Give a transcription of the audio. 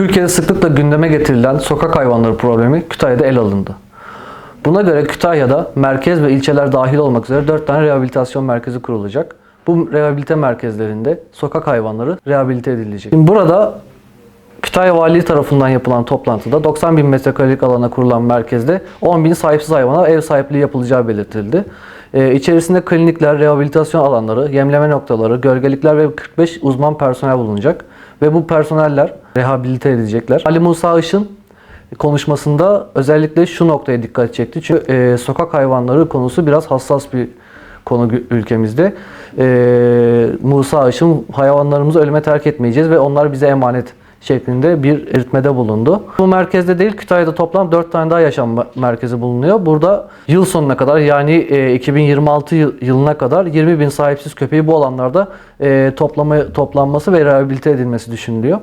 Türkiye'de sıklıkla gündeme getirilen sokak hayvanları problemi Kütahya'da ele alındı. Buna göre Kütahya'da merkez ve ilçeler dahil olmak üzere 4 tane rehabilitasyon merkezi kurulacak. Bu rehabilite merkezlerinde sokak hayvanları rehabilite edilecek. Şimdi burada Kütahya Valiliği tarafından yapılan toplantıda 90 bin metrekarelik alana kurulan merkezde 10 bin sahipsiz hayvana ev sahipliği yapılacağı belirtildi. Ee, içerisinde klinikler, rehabilitasyon alanları, yemleme noktaları, gölgelikler ve 45 uzman personel bulunacak. Ve bu personeller rehabilite edilecekler. Ali Musa Işın konuşmasında özellikle şu noktaya dikkat çekti. Çünkü e, sokak hayvanları konusu biraz hassas bir konu ülkemizde. E, Musa Işın hayvanlarımızı ölüme terk etmeyeceğiz ve onlar bize emanet şeklinde bir eritmede bulundu. Bu merkezde değil Kütahya'da toplam 4 tane daha yaşam me- merkezi bulunuyor. Burada yıl sonuna kadar yani e, 2026 yıl- yılına kadar 20 bin sahipsiz köpeği bu alanlarda e, toplama, toplanması ve rehabilite edilmesi düşünülüyor.